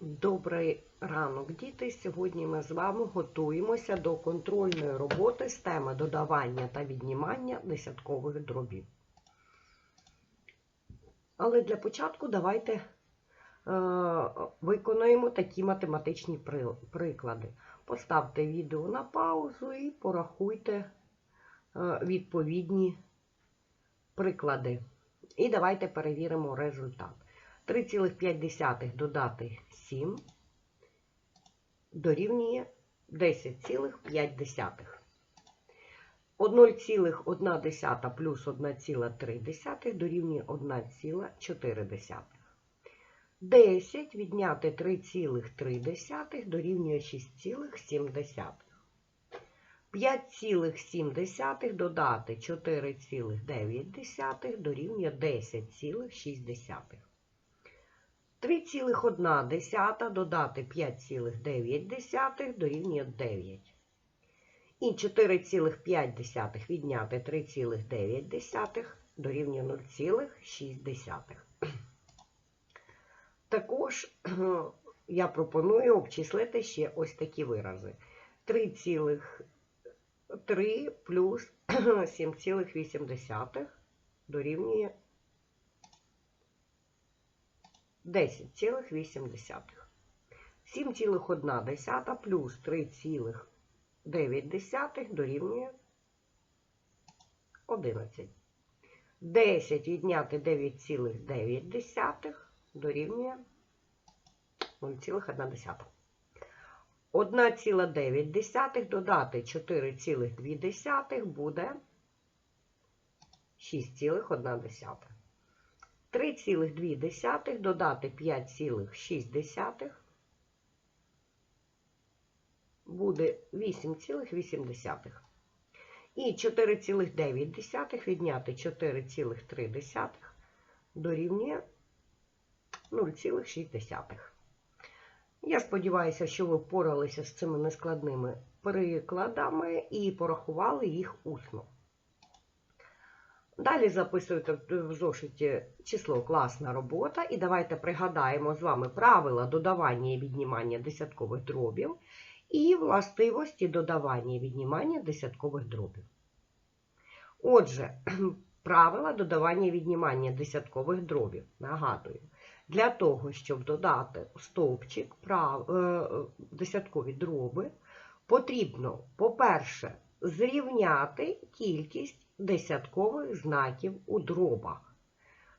Добрий ранок, діти! Сьогодні ми з вами готуємося до контрольної роботи з теми додавання та віднімання десяткових дробів. Але для початку давайте е, виконуємо такі математичні приклади. Поставте відео на паузу і порахуйте е, відповідні приклади. І давайте перевіримо результат. 3,5 додати 7 дорівнює 10,5. 1,1 плюс 1,3 дорівнює 1,4. 10 відняти 3,3 дорівнює 6,7. 5,7 додати 4,9 дорівнює 10,6. 3,1 додати 5,9 дорівнює 9. І 4,5 відняти 3,9 дорівнює 0,6. Також я пропоную обчислити ще ось такі вирази. 3,3 плюс 7,8 дорівнює 10,8. 7,1 плюс 3,9 дорівнює 11. 10 відняти 9,9 дорівнює 0,1. 1,9 додати 4,2 буде 6,1. 3,2 додати 5,6 буде 8,8. І 4,9 відняти 4,3 дорівнює 0,6. Я сподіваюся, що ви впоралися з цими нескладними прикладами і порахували їх усно. Далі записуйте в зошиті число класна робота і давайте пригадаємо з вами правила додавання і віднімання десяткових дробів і властивості додавання і віднімання десяткових дробів. Отже, правила додавання і віднімання десяткових дробів. Нагадую, для того, щоб додати в стовпчик прав, е, десяткові дроби, потрібно, по-перше, зрівняти кількість десяткових знаків у дробах.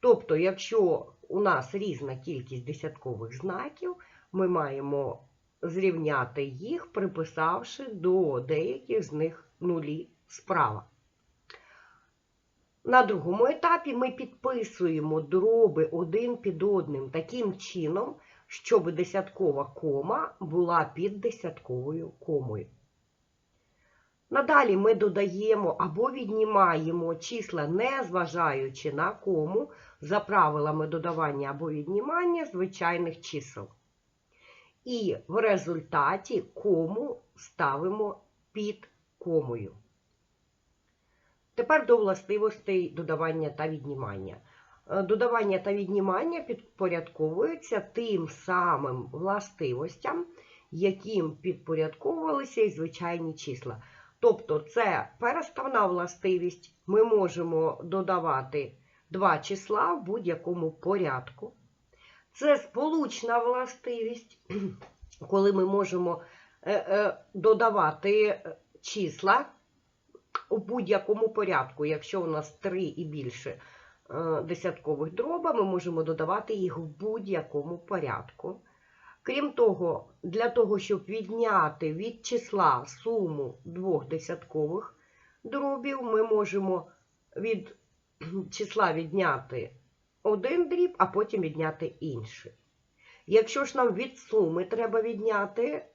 Тобто, якщо у нас різна кількість десяткових знаків, ми маємо зрівняти їх, приписавши до деяких з них нулі справа. На другому етапі ми підписуємо дроби один під одним таким чином, щоб десяткова кома була під десятковою комою. Надалі ми додаємо або віднімаємо числа, не зважаючи на кому, за правилами додавання або віднімання звичайних чисел. І в результаті кому ставимо під комою. Тепер до властивостей додавання та віднімання. Е, Додавання та віднімання підпорядковуються тим самим властивостям, яким підпорядковувалися і звичайні числа. Тобто це переставна властивість. Ми можемо додавати два числа в будь-якому порядку. Це сполучна властивість, коли ми можемо е, е, додавати числа у будь-якому порядку. Якщо у нас три і більше е, десяткових дроба, ми можемо додавати їх в будь-якому порядку. Крім того, для того, щоб відняти від числа суму двох десяткових дробів, ми можемо від числа відняти один дріб, а потім відняти інший. Якщо ж нам від суми треба відняти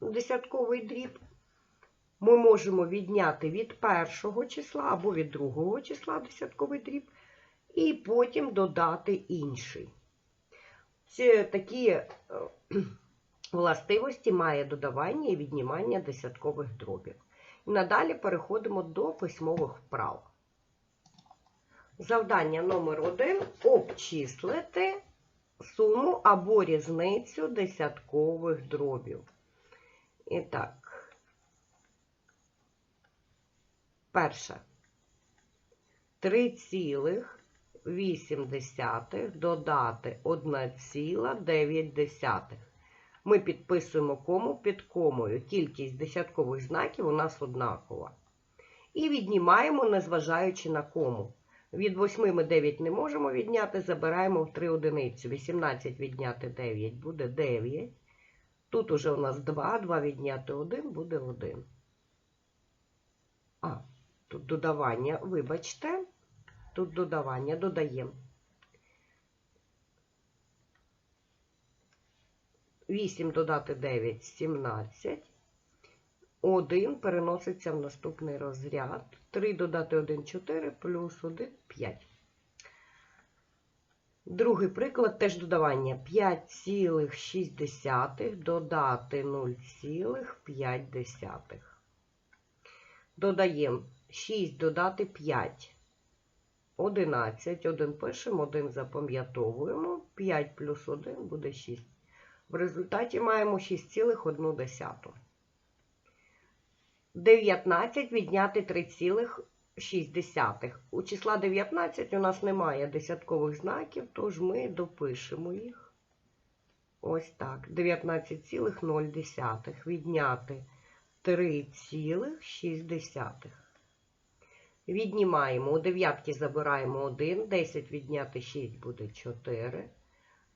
десятковий дріб, ми можемо відняти від першого числа або від другого числа десятковий дріб, і потім додати інший. Ці такі е, властивості має додавання і віднімання десяткових дробів. І надалі переходимо до письмових вправ. Завдання номер один обчислити суму або різницю десяткових дробів. І так, перше. 3,8 додати 1,9. Ми підписуємо кому під комою. Кількість десяткових знаків у нас однакова. І віднімаємо, незважаючи на кому. Від 8 ми 9 не можемо відняти, забираємо в 3 одиницю. 18 відняти 9 буде 9. Тут уже у нас 2, 2 відняти 1 буде 1. А, тут додавання, вибачте, тут додавання додаємо. 8 додати 9 17. 1 переноситься в наступний розряд. 3 додати 1 4 плюс 1 5. Другий приклад теж додавання. 5,6 додати 0,5. Додаємо 6 додати 5. 11. 1 пишемо, 1 запам'ятовуємо. 5 плюс 1 буде 6. В результаті маємо 6,1. 19 відняти 3,6. У числа 19 у нас немає десяткових знаків, тож ми допишемо їх. Ось так. 19,0 відняти 3,6. Віднімаємо. У дев'ятки забираємо 1. 10 відняти 6 буде 4.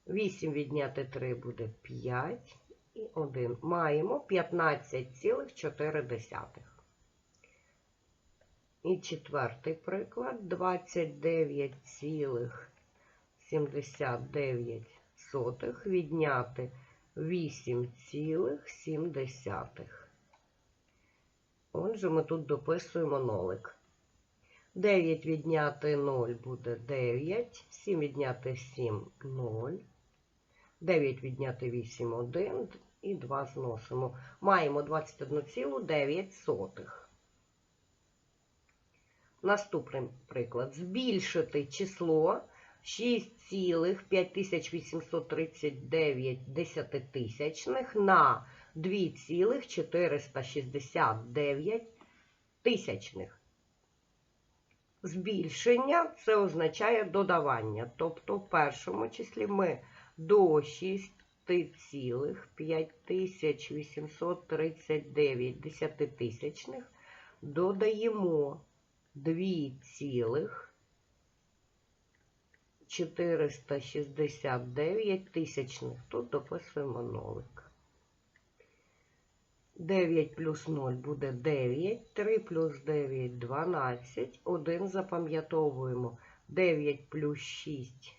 8 відняти 3 буде 5 і 1. Маємо 15,4. І четвертий приклад 29,79 відняти 8,7. Отже, ми тут дописуємо нолик. 9 відняти 0 буде 9, 7 відняти 7 0. 9 відняти 8 1 і 2 зносимо. Маємо 21,9. Наступний приклад. Збільшити число 6,5839 десятитисячних на 2,469 тисячних. Збільшення це означає додавання. Тобто в першому числі ми до 6,5839 десятитисячних додаємо 2,469 тисячних. Тут дописуємо нолик. 9 плюс 0 буде 9, 3 плюс 9 – 12, 1 запам'ятовуємо, 9 плюс 6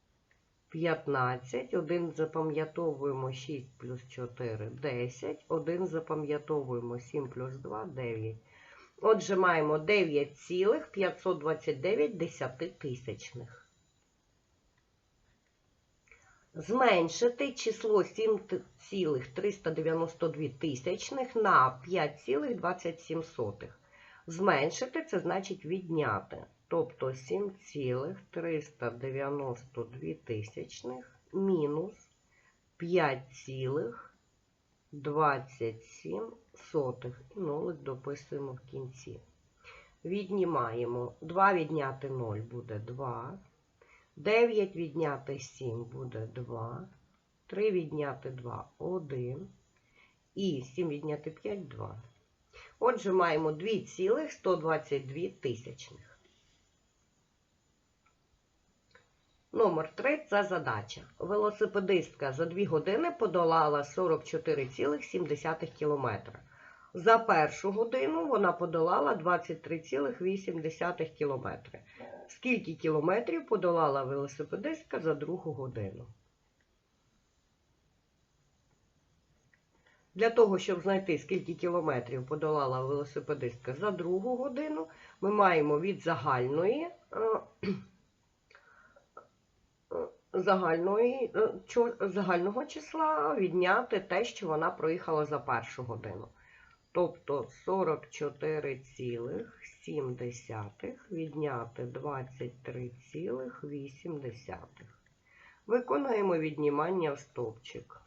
– 15, 1 запам'ятовуємо 6 плюс 4 – 10, 1 запам'ятовуємо 7 плюс 2 – 9. Отже, маємо 9,529 десятитисячних. Зменшити число 7,392 тисячних на 5,27. Зменшити це значить відняти. Тобто 7,392 тисячних мінус 5,27. І нолик дописуємо в кінці. Віднімаємо 2 відняти 0 буде 2. 9 відняти 7 буде 2, 3 відняти 2 1 і 7 відняти 5 2. Отже, маємо 2,122 тисячних. Номер 3 це задача. Велосипедистка за 2 години подолала 44,7 км. За першу годину вона подолала 23,8 км. Скільки кілометрів подолала велосипедистка за другу годину? Для того, щоб знайти, скільки кілометрів подолала велосипедистка за другу годину, ми маємо від загальної, загальної, загального числа відняти те, що вона проїхала за першу годину. Тобто 44,7 відняти 23,8. Виконуємо віднімання в стовпчик.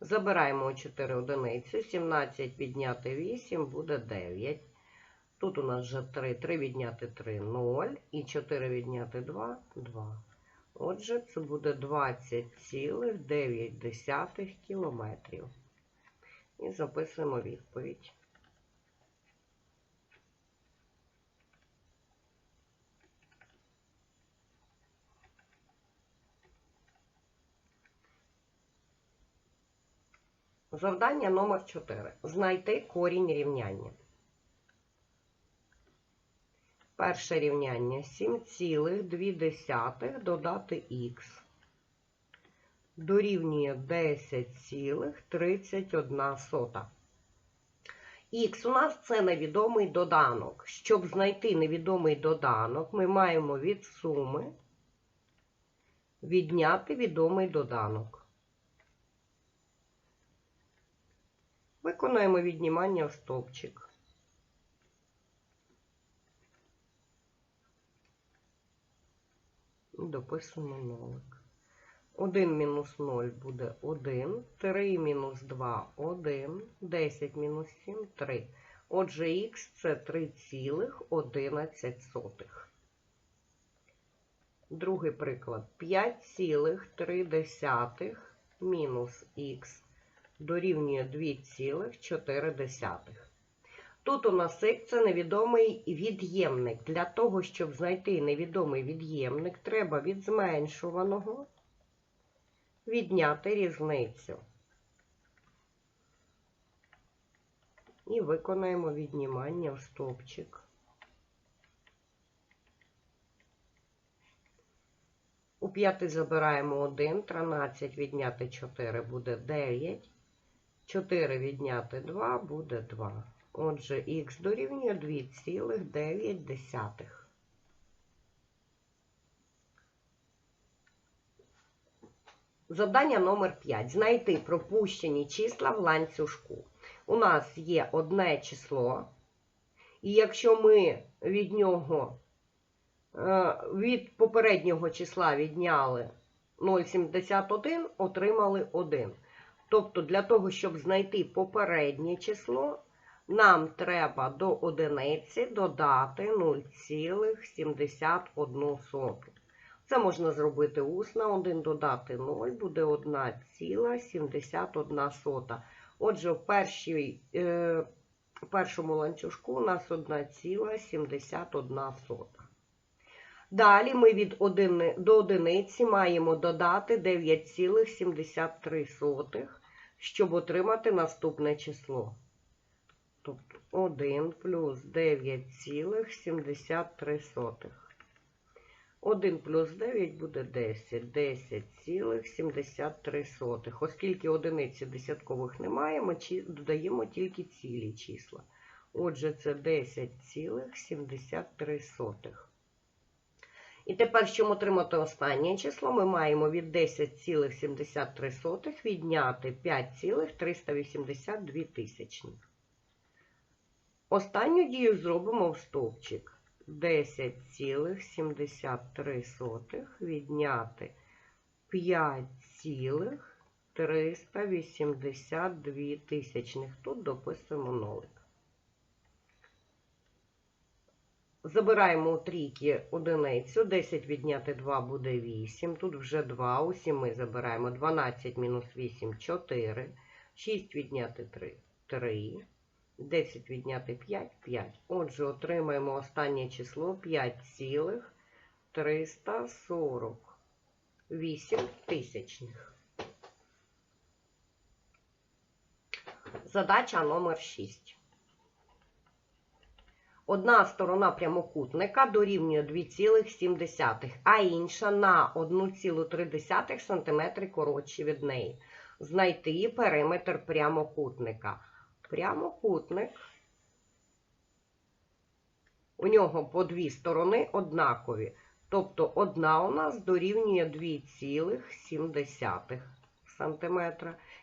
Забираємо 4 одиниці. 17 відняти 8 буде 9. Тут у нас вже 3. 3 відняти 3 0. І 4 відняти 2 2. Отже, це буде 20,9 кілометрів. І записуємо відповідь. Завдання номер 4. Знайти корінь рівняння. Перше рівняння 7,2 додати х. Дорівнює 10,31. Х у нас це невідомий доданок. Щоб знайти невідомий доданок, ми маємо від суми відняти відомий доданок. Виконуємо віднімання в стовпчик. Дописуємо нолик. 1 мінус 0 буде 1, 3 мінус 2 1, 10 мінус 7 3. Отже, х це 3,11. Другий приклад. 5,3 мінус х дорівнює 2,4. Тут у нас х це невідомий від'ємник. Для того, щоб знайти невідомий від'ємник, треба від зменшуваного відняти різницю. І виконаємо віднімання в стовпчик. У п'ятий забираємо 1, 13 відняти 4 буде 9. 4 відняти 2 буде 2. Отже, х дорівнює 2,9. Завдання номер 5. Знайти пропущені числа в ланцюжку. У нас є одне число, і якщо ми від нього, е, від попереднього числа відняли 0,71, отримали 1. Тобто, для того, щоб знайти попереднє число, нам треба до одиниці додати 0,71. Це можна зробити усно. 1 додати 0 буде 1,71. Отже, в, першій, е, першому ланцюжку у нас 1,71. Далі ми від одини, до одиниці маємо додати 9,73, щоб отримати наступне число. Тобто 1 плюс 9,73. 1 плюс 9 буде 10. 10,73. Оскільки одиниці десяткових немає, ми додаємо тільки цілі числа. Отже, це 10,73. І тепер, щоб отримати останнє число, ми маємо від 10,73 відняти 5,382 тисячних. Останню дію зробимо в стовпчик. 10,73 відняти 5,382 тисячних. Тут дописуємо нолик. Забираємо у трійки одиницю. 10 відняти 2 буде 8. Тут вже 2. У 7 забираємо 12 мінус 8 4. 6 відняти 3 3. 10 відняти 5 5. Отже, отримаємо останнє число 5,348 тисячних. Задача номер 6. Одна сторона прямокутника дорівнює 2,7, а інша на 1,3 см коротші від неї. Знайти периметр прямокутника. Прямокутник. У нього по дві сторони однакові. Тобто одна у нас дорівнює 2,7 см.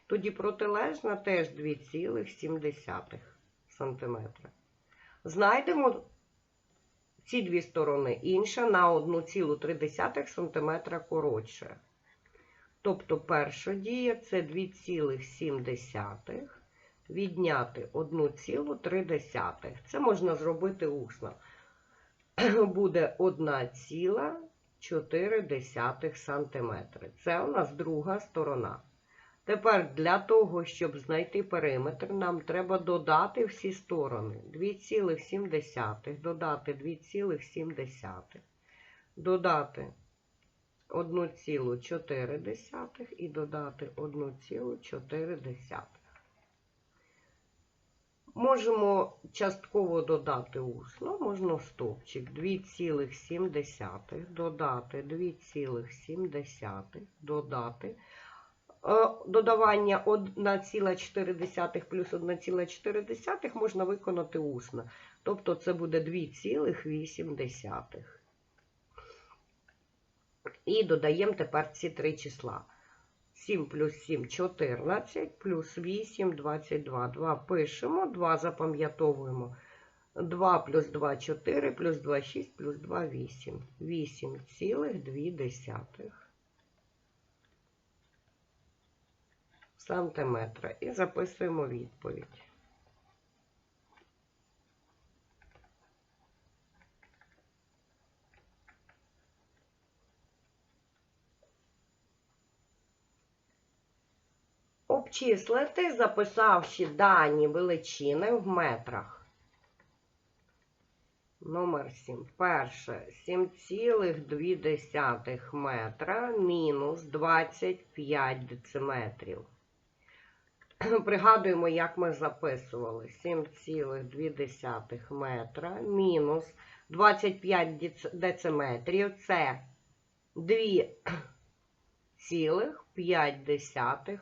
Тоді протилежна теж 2,7 см. Знайдемо ці дві сторони, інша на 1,3 см коротше. Тобто перша дія це 2,7 відняти 1,3. Це можна зробити усно. Буде 1,4 см. Це у нас друга сторона. Тепер для того, щоб знайти периметр, нам треба додати всі сторони. 2,7 додати 2,7, додати 1,4 і додати 1,4. Можемо частково додати усно, можна в стовпчик 2,7 додати 2,7 додати. Е, Додавання 1,4 плюс 1,4 можна виконати усно. Тобто це буде 2,8. І додаємо тепер ці три числа. 7 плюс 7 14, плюс 8 22. 2 пишемо, 2 запам'ятовуємо. 2 плюс 2 4, плюс 2 6, плюс 2 8. 8,2 сантиметра. І записуємо відповідь. Обчислити, записавши дані величини в метрах. Номер 7. Перше. 7,2 метра мінус 25 дециметрів. Пригадуємо, як ми записували. 7,2 метра мінус 25 дециметрів. Це 2,5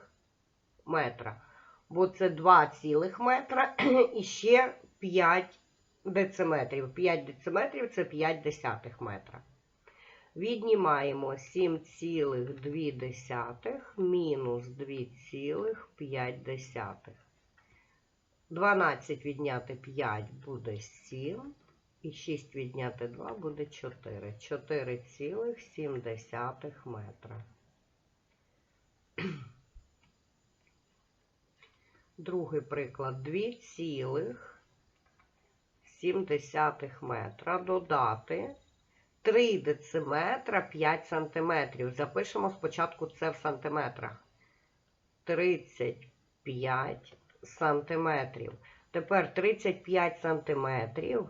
метра. Бо це 2 цілих метра і ще 5 дециметрів. 5 дециметрів це 5 десятих метра. Віднімаємо 7,2 мінус 2,5. 12 відняти 5 буде 7. І 6 відняти 2 буде 4. 4,7 метра. Другий приклад 2,7 метра додати 3 дециметра 5 сантиметрів. Запишемо спочатку це в сантиметрах. 35 сантиметрів. Тепер 35 сантиметрів.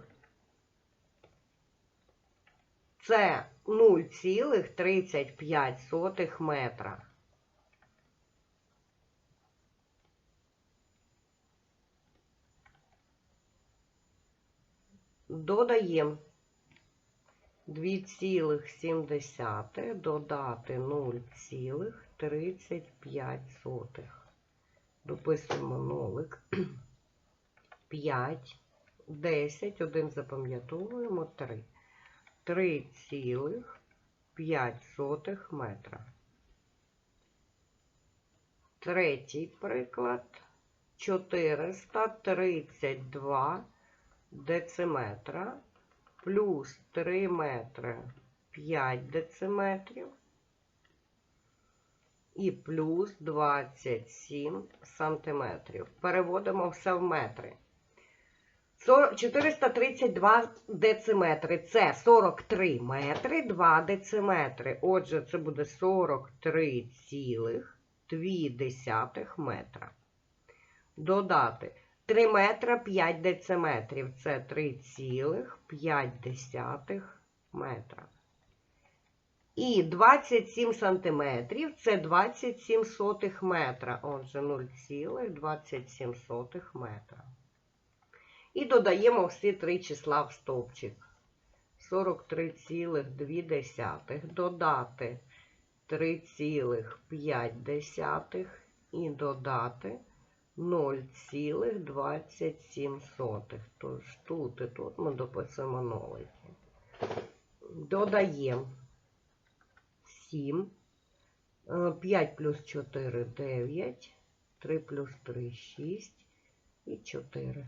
Це 0,35 метра. Додаємо 2,7 додати 0,35. Дописуємо нолик. 5, 10, 1 запам'ятовуємо 3. 3,5 метра. Третій приклад 432 дециметра плюс 3 метри 5 дециметрів і плюс 27 сантиметрів. Переводимо все в метри. 432 дециметри це 43 метри 2 дециметри. Отже, це буде 43,2 метра. Додати 3 метра 5 дециметрів. Це 3,5 метра. І 27 сантиметрів це 27 сотих метра. Отже, 0,27 метра. І додаємо всі три числа в стовпчик. 43,2 додати 3,5 і додати 0,27. Тож тут і тут ми дописуємо нолики. Додаємо 7. 5 плюс 4 9. 3 плюс 3 6 і 4.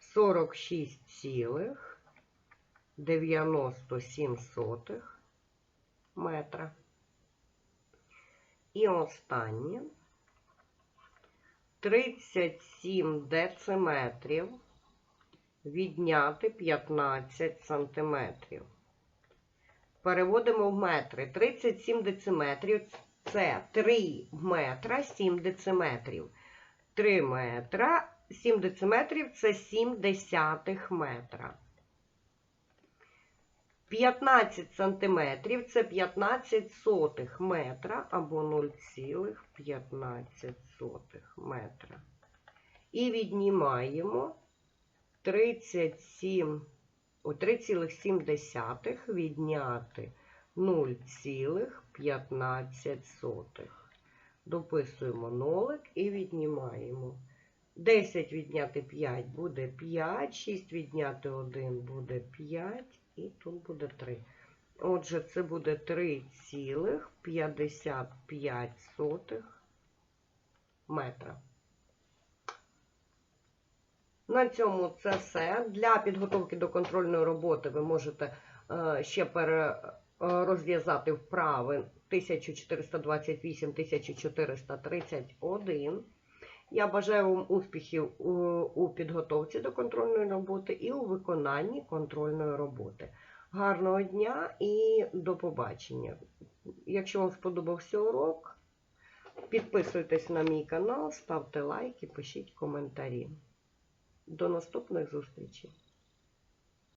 46 цілих 97 сотих метра. І останнє 37 дециметрів відняти 15 сантиметрів. Переводимо в метри. 37 дециметрів це 3 метра 7 дециметрів. 3 метра 7 дециметрів це 7 десятих метра. 15 сантиметрів це 15 сотих метра або 0,15 метра. І віднімаємо 37, 3,7 відняти 0,15. Дописуємо нолик і віднімаємо. 10 відняти 5 буде 5, 6 відняти 1 буде 5 і тут буде 3. Отже, це буде 3,55 метра. На цьому це все. Для підготовки до контрольної роботи ви можете е, ще е, розв'язати вправи 1428-1431. Я бажаю вам успіхів у, підготовці до контрольної роботи і у виконанні контрольної роботи. Гарного дня і до побачення. Якщо вам сподобався урок, підписуйтесь на мій канал, ставте лайки, пишіть коментарі. До наступних зустрічей!